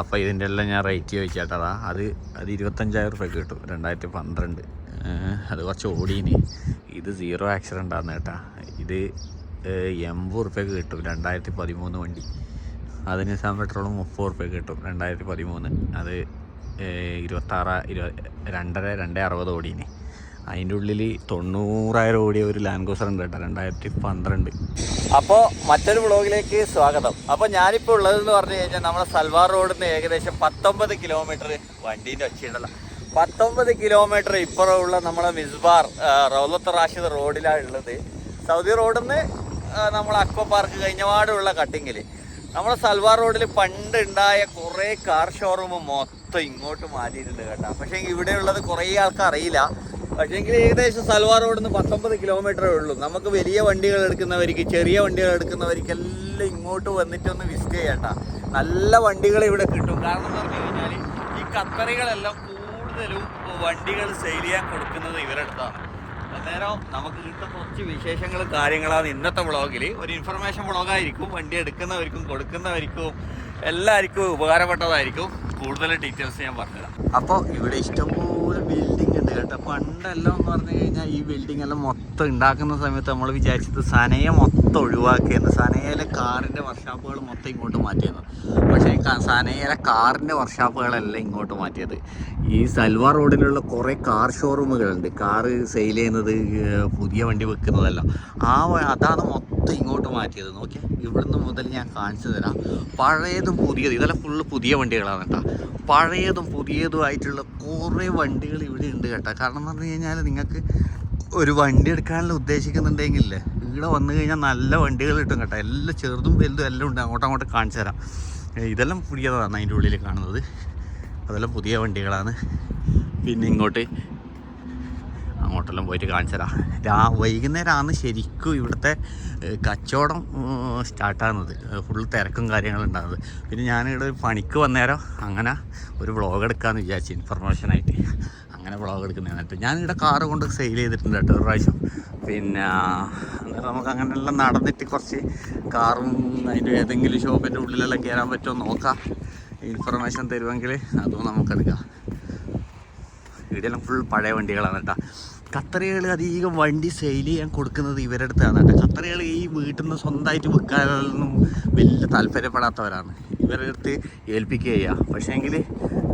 അപ്പോൾ ഇതിന്റെ എല്ലാം ഞാൻ റേറ്റ് ചോദിക്കാട്ടതാ അത് അത് ഇരുപത്തഞ്ചായിരം റുപ്യ കിട്ടും രണ്ടായിരത്തി പന്ത്രണ്ട് അത് കുറച്ച് ഓടീന്. ഇത് സീറോ ആക്സിഡന്റ് ആണ് കേട്ടാ. ഇത് എൺപത് റുപ്യക്ക് കിട്ടും രണ്ടായിരത്തി പതിമൂന്ന് വണ്ടി. അതിന് സാം പെട്രോളും മുപ്പത് റുപ്യക്ക് കിട്ടും രണ്ടായിരത്തി പതിമൂന്ന് അത് ഇരുപത്താറ് ഇരുപ രണ്ടര രണ്ട് അറുപത് ഓടീന്. അതിന്റെ ഉള്ളിൽ തൊണ്ണൂറായിരം ഓടിയ ഒരു ലാൻഡ് ക്രൂസർ ഉണ്ട് കേട്ടോ രണ്ടായിരത്തി പന്ത്രണ്ട് അപ്പോൾ മറ്റൊരു വ്ളോഗിലേക്ക് സ്വാഗതം. അപ്പോൾ ഞാനിപ്പോൾ ഉള്ളതെന്ന് പറഞ്ഞു കഴിഞ്ഞാൽ നമ്മുടെ സൽവാർ റോഡിൽ നിന്ന് ഏകദേശം പത്തൊമ്പത് കിലോമീറ്റർ വണ്ടീന്റെ ഒച്ചയുണ്ടല്ലോ. പത്തൊമ്പത് കിലോമീറ്റർ ഇപ്പുറമുള്ള നമ്മുടെ മിസ്ബാർ റൗലത്ത് റാഷിദ് റോഡിലാണ് ഉള്ളത്. സൗദി റോഡിൽ നിന്ന് നമ്മൾ അക്വ പാർക്ക് കഴിഞ്ഞപാടുള്ള കട്ടിങ്ങിൽ നമ്മുടെ സൽവാർ റോഡിൽ പണ്ട് ഉണ്ടായ കുറേ കാർ ഷോറൂം മൊത്തം ഇങ്ങോട്ട് മാറ്റിയിട്ടുണ്ട് കേട്ടോ. പക്ഷേ ഇവിടെയുള്ളത് കുറേ ആൾക്കാർ അറിയില്ല. പക്ഷേങ്കിൽ ഏകദേശം സൽവാർ റോഡിൽ നിന്ന് പത്തൊമ്പത് കിലോമീറ്ററേ ഉള്ളൂ. നമുക്ക് വലിയ വണ്ടികൾ എടുക്കുന്നവർക്ക് ചെറിയ വണ്ടികൾ എടുക്കുന്നവർക്ക് എല്ലാം ഇങ്ങോട്ട് വന്നിട്ടൊന്ന് വിസിറ്റ് ചെയ്യണ്ട നല്ല വണ്ടികൾ ഇവിടെ കിട്ടും. കാരണം എന്ന് പറഞ്ഞു കഴിഞ്ഞാൽ ഈ കത്തറികളെല്ലാം കൂടുതലും വണ്ടികൾ സെയിൽ ചെയ്യാൻ കൊടുക്കുന്നത് ഇവരെടുത്താണ് അന്നേരം നമുക്ക് കിട്ടുന്ന കുറച്ച് വിശേഷങ്ങളും കാര്യങ്ങളാണ് ഇന്നത്തെ വ്ളോഗിൽ ഒരു ഇൻഫർമേഷൻ വ്ളോഗായിരിക്കും വണ്ടി എടുക്കുന്നവർക്കും കൊടുക്കുന്നവർക്കും എല്ലാവർക്കും ഉപകാരപ്പെട്ടതായിരിക്കും. കൂടുതൽ ഡീറ്റെയിൽസ് ഞാൻ പറഞ്ഞുതരാം. അപ്പോൾ ഇവിടെ കേട്ടോ പണ്ടെല്ലാം എന്ന് പറഞ്ഞു കഴിഞ്ഞാൽ ഈ ബിൽഡിംഗ് എല്ലാം മൊത്തം ഉണ്ടാക്കുന്ന സമയത്ത് നമ്മൾ വിചാരിച്ചത് സനയെ മൊത്തം ഒഴിവാക്കിയെന്ന്. സനയിലെ കാറിന്റെ വർക്ക്ഷോപ്പുകൾ മൊത്തം ഇങ്ങോട്ട് മാറ്റിയെന്ന്. പക്ഷേ സനയിലെ കാറിന്റെ വർക്ക്ഷോപ്പുകളെല്ലാം ഇങ്ങോട്ട് മാറ്റിയത്. ഈ സൽവാർ റോഡിലുള്ള കുറേ കാർ ഷോറൂമുകളുണ്ട് കാറ് സെയിൽ ചെയ്യുന്നത് പുതിയ വണ്ടി വെക്കുന്നതെല്ലാം ആ അതാണ് മൊത്തം ഇങ്ങോട്ട് മാറ്റിയത്. നോക്കി ഇവിടുന്ന് മുതൽ ഞാൻ കാണിച്ചു തരാം. പഴയതും പുതിയതും. ഇതെല്ലാം ഫുള്ള് പുതിയ വണ്ടികളാണ് കേട്ടോ. പഴയതും പുതിയതുമായിട്ടുള്ള കുറേ വണ്ടികൾ ഇവിടെ ഉണ്ട് കേട്ടോ. കാരണം എന്ന് പറഞ്ഞു കഴിഞ്ഞാൽ നിങ്ങൾക്ക് ഒരു വണ്ടി എടുക്കാനുള്ള ഉദ്ദേശിക്കുന്നുണ്ടെങ്കിൽ ഇവിടെ വന്നു കഴിഞ്ഞാൽ നല്ല വണ്ടികൾ കിട്ടും കേട്ടോ. എല്ലാം ചെറുതും വലുതും എല്ലാം ഉണ്ട്. അങ്ങോട്ടും അങ്ങോട്ട് കാണിച്ചു തരാം. ഇതെല്ലാം പുതിയതാണ് അതിന്റെ ഉള്ളിൽ കാണുന്നത്. അതെല്ലാം പുതിയ വണ്ടികളാണ്. പിന്നെ ഇങ്ങോട്ട് അങ്ങോട്ടെല്ലാം പോയിട്ട് കാണിച്ചു തരാം. രാ വൈകുന്നേരമാണ് ശരിക്കും ഇവിടുത്തെ കച്ചവടം സ്റ്റാർട്ടാകുന്നത്. ഫുൾ തിരക്കും കാര്യങ്ങളും ഉണ്ടാകുന്നത്. പിന്നെ ഞാനിവിടെ പണിക്ക് വന്നേരം അങ്ങനെ ഒരു വ്ളോഗ് എടുക്കാമെന്ന് വിചാരിച്ചു ഇൻഫർമേഷനായിട്ട് അങ്ങനെ വ്ളോഗ് എടുക്കുന്നതാണ് കേട്ടോ. ഞാൻ ഇവിടെ കാറ് കൊണ്ട് സെയിൽ ചെയ്തിട്ടുണ്ട് കേട്ടോ ഒരു പ്രാവശ്യം. പിന്നെ നമുക്ക് അങ്ങനെയെല്ലാം നടന്നിട്ട് കുറച്ച് കാറും അതിന്റെ ഏതെങ്കിലും ഷോപ്പിന്റെ ഉള്ളിലെല്ലാം കയറാൻ പറ്റുമോ നോക്കാം. ഇൻഫർമേഷൻ തരുമെങ്കിൽ അതും നമുക്കെടുക്കാം ഇവിടെയെല്ലാം ഫുൾ പഴയ വണ്ടികളാണ് കേട്ടോ. ഖത്തറികൾ അധികം വണ്ടി സെയിൽ ചെയ്യാൻ കൊടുക്കുന്നത് ഇവരുടെ അടുത്താണ് കേട്ടോ. ഖത്തറികൾ ഈ വീട്ടിൽ നിന്ന് സ്വന്തമായിട്ട് വിൽക്കാനൊന്നും വലിയ താല്പര്യപ്പെടാത്തവരാണ്. ഇവരുടെ അടുത്ത് ഏൽപ്പിക്കുക ചെയ്യുക പക്ഷേങ്കിൽ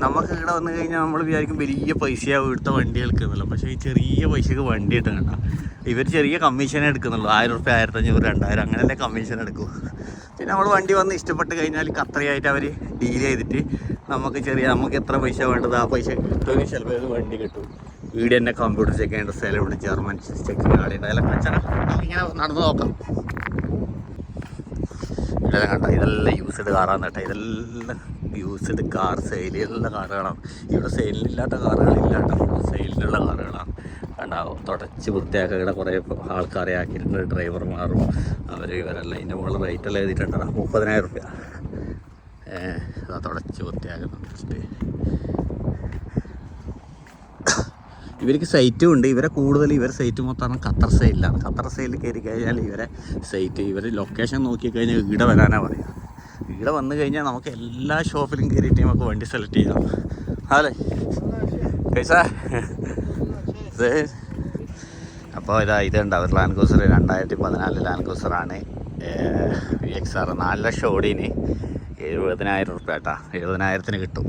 നമുക്ക് ഇവിടെ വന്നു കഴിഞ്ഞാൽ നമ്മൾ വിചാരിക്കും വലിയ പൈസയാണ് ഇവിടുത്തെ വണ്ടി എടുക്കുന്നുള്ളൂ പക്ഷേ ഈ ചെറിയ പൈസക്ക് വണ്ടി എടുക്കണ്ട ഇവർ ചെറിയ കമ്മീഷൻ എടുക്കുന്നുള്ളൂ. ആയിരം റുപ്യ ആയിരത്തഞ്ഞൂറ് രണ്ടായിരം അങ്ങനെയല്ലേ കമ്മീഷൻ എടുക്കൂ. പിന്നെ നമ്മൾ വണ്ടി വന്ന് ഇഷ്ടപ്പെട്ട് കഴിഞ്ഞാൽ കത്രയായിട്ട് അവർ ഡീൽ ചെയ്തിട്ട് നമുക്ക് ചെറിയ നമുക്ക് എത്ര പൈസ വേണ്ടത് ആ പൈസ കിട്ടുമെങ്കിൽ ചിലപ്പോൾ വണ്ടി കിട്ടും. വീട് തന്നെ കമ്പ്യൂട്ടർ ചെക്ക് ചെയ്യേണ്ട സ്ഥലം ഇവിടെ ജർമ്മൻ ചെക്കിങ് ആളുണ്ട്. ഉണ്ടായാലും കച്ചറ. ഇങ്ങനെ നടന്നു നോക്കാം. ഇതെല്ലാം കണ്ട? ഇതെല്ലാം യൂസ്ഡ് കാറാണ് കേട്ടോ. ഇതെല്ലാം യൂസ്ഡ് കാർ സെയിലുള്ള കാറുകളാണ്. ഇവിടെ സെയിലില്ലാത്ത കാറുകളില്ല കേട്ടോ സെയിലിലുള്ള കാറുകളാണ്. ഉണ്ടാവും തുടച്ച് വൃത്തിയാക്കുക ഇവിടെ കുറേ ആൾക്കാരെ ആക്കിയിട്ടുണ്ട്. ഡ്രൈവർമാരും അവർ ഇവരെല്ലാം ഇതിന്റെ മുകളിൽ റേറ്റ് എല്ലാം എഴുതിയിട്ടുണ്ട് മുപ്പതിനായിരം റുപ്യ. ഏഹ് അതാ തുടച്ച് വൃത്തിയാക്കുന്നുണ്ട് ഇവർക്ക് സൈറ്റും ഉണ്ട്. ഇവരെ കൂടുതൽ ഇവരെ സൈറ്റ് മൊത്തം ഖത്തർ സൈഡിലാണ് ഖത്തർ സൈഡിൽ കയറി കഴിഞ്ഞാൽ ഇവരെ സൈറ്റ് ഇവർ ലൊക്കേഷൻ നോക്കി കഴിഞ്ഞാൽ ഇവിടെ വരാനാണ് പറയുക ഇവിടെ വന്നു കഴിഞ്ഞാൽ നമുക്ക് എല്ലാ ഷോപ്പിലും കയറിയിട്ട് നമുക്ക് വണ്ടി സെലക്ട് ചെയ്യാം. അല്ലേ? പൈസ അപ്പോൾ ഇതാ ഇതുണ്ട് അവർ ലാൻഡ് ക്രൂസർ രണ്ടായിരത്തി പതിനാല് ലാൻഡ് ക്രൂസറാണ് വി എക്സ് ആർ നാല് ലക്ഷം ഓടീന് എഴുപതിനായിരം റുപ്യ കേട്ടാ. എഴുപതിനായിരത്തിന് കിട്ടും.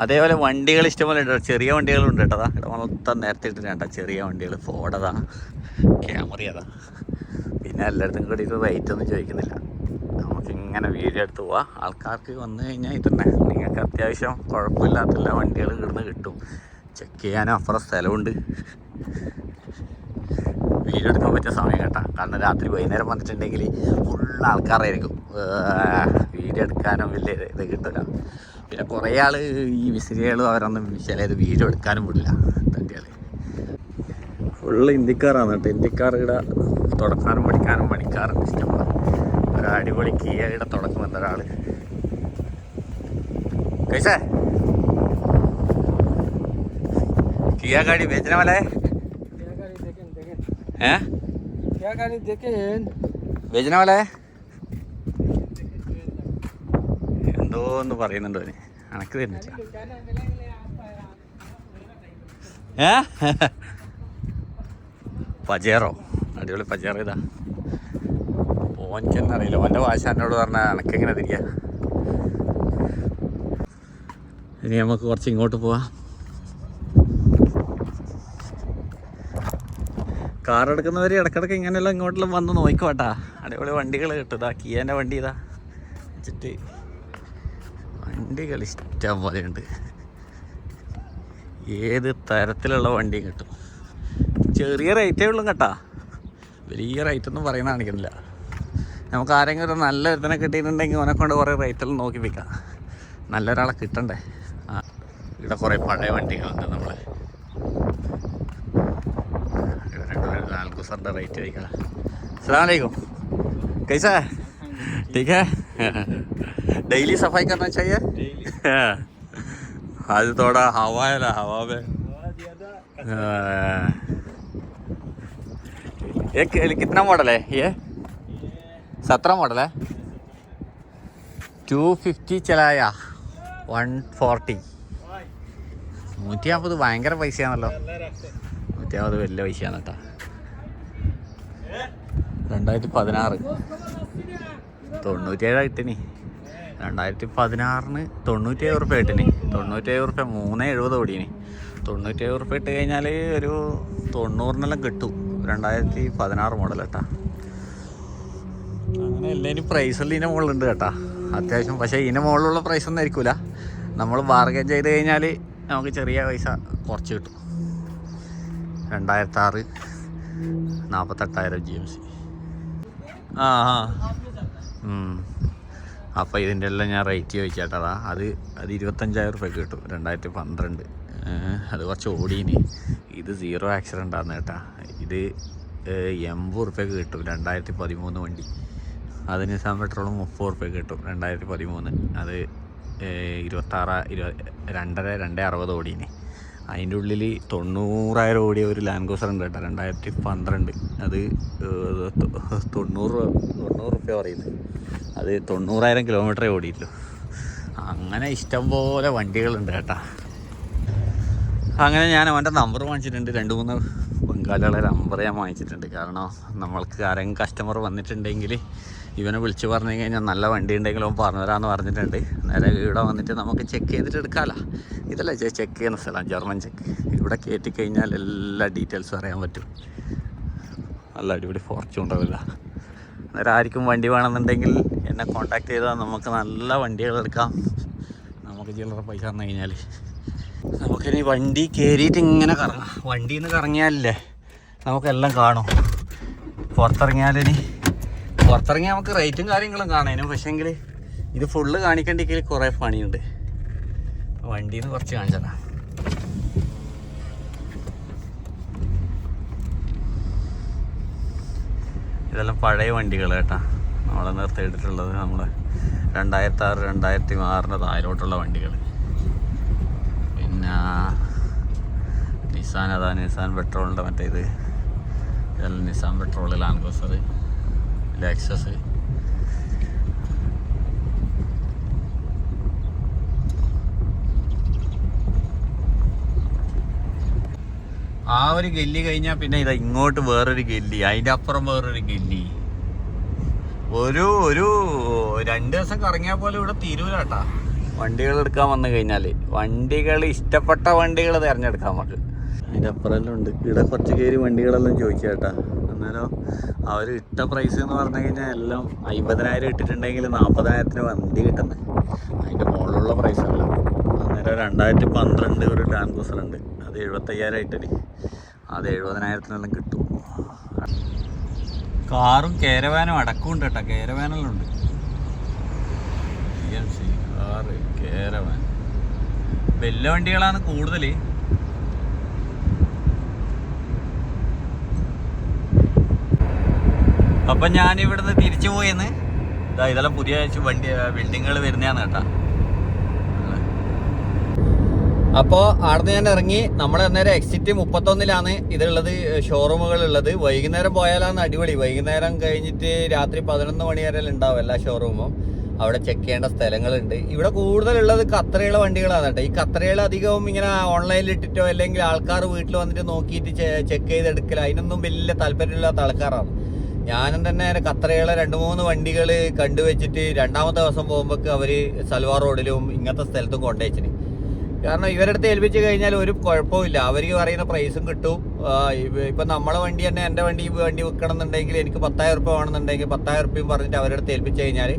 അതേപോലെ വണ്ടികൾ ഇഷ്ടംപോലെ ഉണ്ട്. ചെറിയ വണ്ടികളുണ്ട് കേട്ടോ. അതാ ഇവിടെ മൊത്തം നേരത്തെ ഇട്ടിട്ടുണ്ട് ചെറിയ വണ്ടികൾ. ഫോഡതാ ക്യാമറ അതാ. പിന്നെ എല്ലായിടത്തും കൂടി റേറ്റ് ഒന്നും ചോദിക്കുന്നില്ല. ഇങ്ങനെ വീഡിയോ എടുത്ത് പോവാം. ആൾക്കാർക്ക് വന്നു കഴിഞ്ഞാൽ ഇതന്നെ നിങ്ങൾക്ക് അത്യാവശ്യം കുഴപ്പമില്ലാത്ത എല്ലാ വണ്ടികളും ഇവിടുന്ന് കിട്ടും. ചെക്ക് ചെയ്യാനും? അപ്പുറം സ്ഥലമുണ്ട്. വീഡിയോ എടുക്കാൻ പറ്റിയ സമയം കേട്ടാ. കാരണം രാത്രി വൈകുന്നേരം വന്നിട്ടുണ്ടെങ്കിൽ ഫുൾ ആൾക്കാരായിരിക്കും. വീഡിയോ എടുക്കാനും വലിയ ഇത് കിട്ടില്ല പിന്നെ കുറേ ആൾ ഈ വിസിരികളും അവരൊന്നും ചിലത് വീഡിയോ എടുക്കാനും വിടില്ല. തട്ടിയാൽ ഫുള്ള് ഇന്ത്യക്കാരാണ് കേട്ടോ. ഇന്ത്യക്കാർ ഇവിടെ തുടക്കാനും പഠിക്കാനും പണിക്കാറുണ്ട് ഒരു അടിപൊളി കിയ ഇവിടെ തുടക്കുന്നുണ്ട് ഒരാൾ कैसा है किया गाड़ी बेचने वाला है क्या गाड़ी देखें देखें हैं क्या गाड़ी देखें बेचने वाला है എന്തോ എന്ന് പറയുന്നുണ്ട് അവന് എനക്ക് തരുന്നില്ല ഏ പജേറോ അടിപൊളി പജേറോ ഇതാ ഓനിക്കെന്നെ അറിയില്ല ഓന്റെ ഭാഷ എന്നോട് പറഞ്ഞാൽ എനക്കെങ്ങനെ തിരിക്കുക ഇനി നമുക്ക് കുറച്ച് ഇങ്ങോട്ട് പോവാം. കാർ എടുക്കുന്നവർ ഇടക്കിടക്ക് ഇങ്ങനെയെല്ലാം ഇങ്ങോട്ടെല്ലാം വന്ന് നോക്കോട്ടാ അടിപൊളി വണ്ടികൾ കിട്ടും. കിയേന്റെ വണ്ടി ഇതാ. വെച്ചിട്ട് വണ്ടികൾ ഇഷ്ടം പോലെ ഉണ്ട്. ഏത് തരത്തിലുള്ള വണ്ടിയും കിട്ടും? ചെറിയ റേറ്റേ ഉള്ളൂ കേട്ടാ. വലിയ റേറ്റ് ഒന്നും പറയുന്ന കാണിക്കുന്നില്ല. നമുക്ക് ആരെങ്കിലും ഒരു നല്ല ഒരുത്തനെ കിട്ടിയിട്ടുണ്ടെങ്കിൽ അവനെ കൊണ്ട് കുറേ റേറ്റെല്ലാം നോക്കി വെക്കാം നല്ലൊരാളെ കിട്ടണ്ടേ ആ ഇവിടെ കുറേ പഴയ വണ്ടികളുണ്ട് നമ്മളെ लालकुसर राइट है सलामकुम कैसा है ठीक है डेली सफाई करना चाहिए हाँ। आज थोड़ा हवा है ना हवा में हाँ। एक कितना मॉडल है ये സത്ര മോഡലേ? ടു ഫിഫ്റ്റി ചിലായ. വൺ ഫോർട്ടി നൂറ്റി അമ്പത് ഭയങ്കര പൈസയാണല്ലോ. നൂറ്റി അമ്പത് വലിയ പൈസയാണ് കേട്ടോ രണ്ടായിരത്തി പതിനാറ് തൊണ്ണൂറ്റേഴാണ് കിട്ടിനി. രണ്ടായിരത്തി പതിനാറിന് തൊണ്ണൂറ്റേഴ് ഉറുപ്പ്യ കിട്ടിനി. തൊണ്ണൂറ്റേഴ് ഉറുപ്പ്യ മൂന്ന് എഴുപത് ഓടിയിനി തൊണ്ണൂറ്റേഴ് ഉറുപ്പ്യ ഇട്ട് കഴിഞ്ഞാൽ ഒരു തൊണ്ണൂറിനെല്ലാം കിട്ടും. രണ്ടായിരത്തി പതിനാറ് മോഡൽ കേട്ടോ അങ്ങനെ എല്ലാം പ്രൈസുള്ള ഇതിന്റെ മുകളിലുണ്ട് കേട്ടോ. അത്യാവശ്യം പക്ഷേ ഇതിന്റെ മുകളിലുള്ള പ്രൈസ് ഒന്നും ആയിരിക്കില്ല നമ്മൾ ബാർഗൻ ചെയ്ത് കഴിഞ്ഞാൽ നമുക്ക് ചെറിയ പൈസ കുറച്ച് കിട്ടും. രണ്ടായിരത്തി ആറ് നാൽപ്പത്തെട്ടായിരം ജി എം സി ആ. ആ അപ്പോൾ ഇതിന്റെ എല്ലാം ഞാൻ റേറ്റ് ചോദിച്ചേട്ടതാ അത് അത് ഇരുപത്തഞ്ചായിരം റുപ്യക്ക് കിട്ടും. രണ്ടായിരത്തി പന്ത്രണ്ട് അത് കുറച്ച് ഓടീന്. ഇത് സീറോ ആക്സിഡന്റ് ആണ് കേട്ടാ. ഇത് എൺപത് റുപ്യക്ക് കിട്ടും. രണ്ടായിരത്തി പതിമൂന്ന് വണ്ടി. അത് നിസാൻ പെട്രോൾ മുപ്പത് റുപ്യ കിട്ടും രണ്ടായിരത്തി പതിമൂന്ന്. അത് ഇരുപത്താറ് ഇരുപ രണ്ടര രണ്ട് അറുപത് ഓടിയിന്. അതിന്റെ ഉള്ളിൽ തൊണ്ണൂറായിരം ഓടിയ ഒരു ലാൻഡ് ക്രൂസർ ഉണ്ട് കേട്ടോ രണ്ടായിരത്തി പന്ത്രണ്ട്. അത് തൊണ്ണൂറ് തൊണ്ണൂറ് റുപ്യ പറയുന്നത് അത് തൊണ്ണൂറായിരം കിലോമീറ്ററേ ഓടിയിട്ടുള്ളൂ. അങ്ങനെ ഇഷ്ടംപോലെ വണ്ടികളുണ്ട് കേട്ടാ. അങ്ങനെ ഞാൻ അവന്റെ നമ്പർ വാങ്ങിച്ചിട്ടുണ്ട്. രണ്ട് മൂന്ന് ബംഗാളികളെ നമ്പർ ഞാൻ വാങ്ങിച്ചിട്ടുണ്ട്. കാരണം നമ്മൾക്ക് ആരെങ്കിലും കസ്റ്റമർ വന്നിട്ടുണ്ടെങ്കിൽ ഇവനെ വിളിച്ച് പറഞ്ഞു കഴിഞ്ഞാൽ നല്ല വണ്ടി ഉണ്ടെങ്കിൽ അവൻ പറഞ്ഞുതരാമെന്ന് പറഞ്ഞിട്ടുണ്ട്. നേരെ ഇവിടെ വന്നിട്ട് നമുക്ക് ചെക്ക് ചെയ്തിട്ട് എടുക്കാമല്ലോ ഇതല്ല ചെക്ക് ചെയ്യുന്ന സ്ഥലം ജർമ്മൻ ചെക്ക് ഇവിടെ കയറ്റി കഴിഞ്ഞാൽ എല്ലാ ഡീറ്റെയിൽസും അറിയാൻ പറ്റും. നല്ല അടിപൊളി ഫോർച്യൂൺ ഉണ്ടാവില്ല അന്നേരം ആർക്കും വണ്ടി വേണമെന്നുണ്ടെങ്കിൽ എന്നെ കോൺടാക്ട് ചെയ്താൽ നമുക്ക് നല്ല വണ്ടികൾ എടുക്കാം. നമുക്ക് ചില്ലറ പൈസ തന്നു കഴിഞ്ഞാൽ നമുക്കിനി വണ്ടി കയറിയിട്ട് ഇങ്ങനെ കറങ്ങാം. വണ്ടിയിൽ നിന്ന് കറങ്ങിയാലല്ലേ നമുക്കെല്ലാം കാണും. പുറത്തിറങ്ങിയാലിനി പുറത്തിറങ്ങിയാൽ നമുക്ക് റേറ്റും കാര്യങ്ങളും കാണാനും. പക്ഷേങ്കിൽ ഇത് ഫുള്ള് കാണിക്കണ്ടെങ്കിൽ കുറേ പണിയുണ്ട്. വണ്ടിയിൽ നിന്ന് കുറച്ച് കാണിച്ചതാ. ഇതെല്ലാം പഴയ വണ്ടികൾ കേട്ടാ. നമ്മളെ നിർത്തിയിട്ടിട്ടുള്ളത് നമ്മുടെ രണ്ടായിരത്തി ആറ് രണ്ടായിരത്തി ആറിന്റെ താഴോട്ടുള്ള വണ്ടികൾ പിന്നെ നിസാൻ അതാ നിസാൻ പെട്രോളിന്റെ മറ്റേ ഇത്. ഇതെല്ലാം നിസാൻ പെട്രോളിലാണ് ലാൻഗോസർ ലെക്സസ് ആ ഒരു ഗല്ലി കഴിഞ്ഞാൽ പിന്നെ ഇതാ ഇങ്ങോട്ട് വേറൊരു ഗല്ലി അതിന്റെ അപ്പുറം വേറൊരു ഗല്ലി. ഒരു ഒരു രണ്ട് ദിവസം കറങ്ങിയാൽ പോലും ഇവിടെ തീരൂലാട്ടാ. വണ്ടികൾ എടുക്കാൻ വന്നു കഴിഞ്ഞാൽ വണ്ടികൾ ഇഷ്ടപ്പെട്ട വണ്ടികൾ തിരഞ്ഞെടുക്കാൻ നമുക്ക് അതിന്റെ അപ്പുറമെല്ലാം ഉണ്ട്. ഇവിടെ കുറച്ച് കയറി വണ്ടികളെല്ലാം ചോദിച്ചേട്ടാ അന്നേരം അവർ ഇട്ട പ്രൈസ് എന്ന് പറഞ്ഞു കഴിഞ്ഞാൽ എല്ലാം അമ്പതിനായിരം ഇട്ടിട്ടുണ്ടെങ്കിൽ നാൽപ്പതിനായിരത്തിന് വണ്ടി കിട്ടുന്നത് അതിന്റെ മുകളിലുള്ള പ്രൈസ് അല്ല. അന്നേരം രണ്ടായിരത്തി പന്ത്രണ്ട് ഒരു ലാൻഡ് ക്രൂസർ ഉണ്ട്. അത് എഴുപത്തയ്യായിരം ഇട്ടടി അത് എഴുപതിനായിരത്തിനെല്ലാം കിട്ടും. കാറും കേരവാനും അടക്കം ഉണ്ട് കേട്ടോ. കേരവാനെല്ലാം ഉണ്ട്. Car caravan. വലിയ വണ്ടികളാണ് കൂടുതൽ അപ്പം ഞാൻ ഇവിടുന്ന് തിരിച്ചു പോയെന്ന്. ഇതാ ഇതെല്ലാം പുതിയ വണ്ടി ബിൽഡിങ്ങുകൾ വരുന്നതാണ് കേട്ടാ. അപ്പോൾ അവിടുന്ന് ഞാൻ ഇറങ്ങി. നമ്മൾ അന്നേരം എക്സിറ്റ് മുപ്പത്തൊന്നിലാണ് ഇതുള്ളത് ഷോറൂമുകൾ ഉള്ളത് വൈകുന്നേരം പോയാലാണ് അടിപൊളി. വൈകുന്നേരം കഴിഞ്ഞിട്ട് രാത്രി പതിനൊന്ന് മണി വരെ ഉണ്ടാവും എല്ലാ ഷോറൂമും അവിടെ ചെക്ക് ചെയ്യേണ്ട സ്ഥലങ്ങളുണ്ട്. ഇവിടെ കൂടുതലുള്ളത് കത്രയുള്ള വണ്ടികളാണ് കേട്ടോ. ഈ കത്രയുള്ള അധികവും ഇങ്ങനെ ഓൺലൈനിൽ ഇട്ടിട്ടോ അല്ലെങ്കിൽ ആൾക്കാർ വീട്ടിൽ വന്നിട്ട് നോക്കിയിട്ട് ചെക്ക് ചെയ്തെടുക്കൽ അതിനൊന്നും വലിയ താല്പര്യമില്ലാത്ത ആൾക്കാരാണ്. ഞാനും തന്നെ ഖത്തറകളെ രണ്ട് മൂന്ന് വണ്ടികൾ കണ്ടുവച്ചിട്ട് രണ്ടാമത്തെ ദിവസം പോകുമ്പോൾ അവർ സൽവാർ റോഡിലും ഇങ്ങനത്തെ സ്ഥലത്തും കൊണ്ടുവച്ചിന് കാരണം ഇവരുടെ അടുത്ത് ഏൽപ്പിച്ച് കഴിഞ്ഞാൽ ഒരു കുഴപ്പമില്ല അവർക്ക് പറയുന്ന പ്രൈസും കിട്ടും. ഇപ്പം നമ്മളെ വണ്ടി തന്നെ എന്റെ വണ്ടി വണ്ടി വിൽക്കണം എന്നുണ്ടെങ്കിൽ എനിക്ക് പത്തായിരം റുപ്യ വേണമെന്നുണ്ടെങ്കിൽ പത്തായിരം റുപ്യയും പറഞ്ഞിട്ട് അവരുടെ അടുത്ത് ഏൽപ്പിച്ച് കഴിഞ്ഞാൽ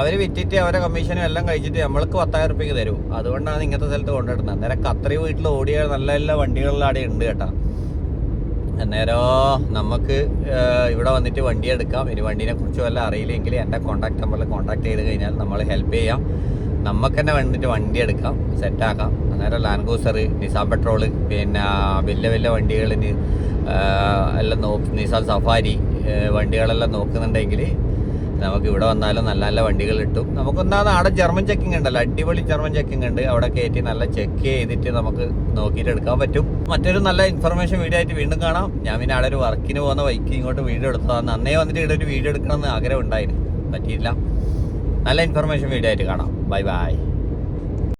അവർ വിറ്റിട്ട് അവരെ കമ്മീഷനും എല്ലാം കഴിച്ചിട്ട് നമ്മൾക്ക് പത്തായിരം റുപ്യക്ക് തരും. അതുകൊണ്ടാണ് ഇങ്ങനത്തെ സ്ഥലത്ത് കൊണ്ടുവരുന്നത്. അന്നേരം ഖത്തറി വീട്ടിൽ ഓടിയ നല്ല നല്ല വണ്ടികളിൽ അവിടെ ഉണ്ട് കേട്ടോ. അന്നേരം നമുക്ക് ഇവിടെ വന്നിട്ട് വണ്ടി എടുക്കാം. ഇനി വണ്ടീനെ കുറിച്ച് വല്ല അറിയില്ലെങ്കിൽ എന്റെ കോൺടാക്ട് നമ്പറിൽ കോൺടാക്ട് ചെയ്ത് കഴിഞ്ഞാൽ നമ്മൾ ഹെൽപ്പ് ചെയ്യാം. നമുക്ക് തന്നെ വന്നിട്ട് വണ്ടി എടുക്കാം. സെറ്റാക്കാം അന്നേരം ലാൻഡ് ക്രൂസർ നിസാൻ പെട്രോൾ പിന്നെ വലിയ വലിയ വണ്ടികൾ എല്ലാം നോക്ക് നിസാൻ സഫാരി വണ്ടികളെല്ലാം നോക്കുന്നുണ്ടെങ്കിൽ നമുക്ക് ഇവിടെ വന്നാലും നല്ല നല്ല വണ്ടികൾ കിട്ടും. നമുക്കൊന്നാമത് അവിടെ ജർമ്മൻ ചെക്കിംഗ് ഉണ്ടല്ലോ. അടിപൊളി ജർമ്മൻ ചെക്കിംഗ് ഉണ്ട്. അവിടെ കയറ്റി നല്ല ചെക്ക് ചെയ്തിട്ട് നമുക്ക് നോക്കിയിട്ട് എടുക്കാൻ പറ്റും. മറ്റൊരു നല്ല ഇൻഫർമേഷൻ വീഡിയോ ആയിട്ട് വീണ്ടും കാണാം. ഞാൻ പിന്നെ അവിടെ ഒരു വർക്കിന് പോകുന്ന ബൈക്ക് ഇങ്ങോട്ട് വീഡിയോ എടുത്തതാണ് അന്നേ വന്നിട്ട് ഇവിടെ ഒരു വീഡിയോ എടുക്കണമെന്ന് ആഗ്രഹം ഉണ്ടായിരുന്നു പറ്റിയില്ല. നല്ല ഇൻഫർമേഷൻ വീഡിയോ ആയിട്ട് കാണാം. Bye bye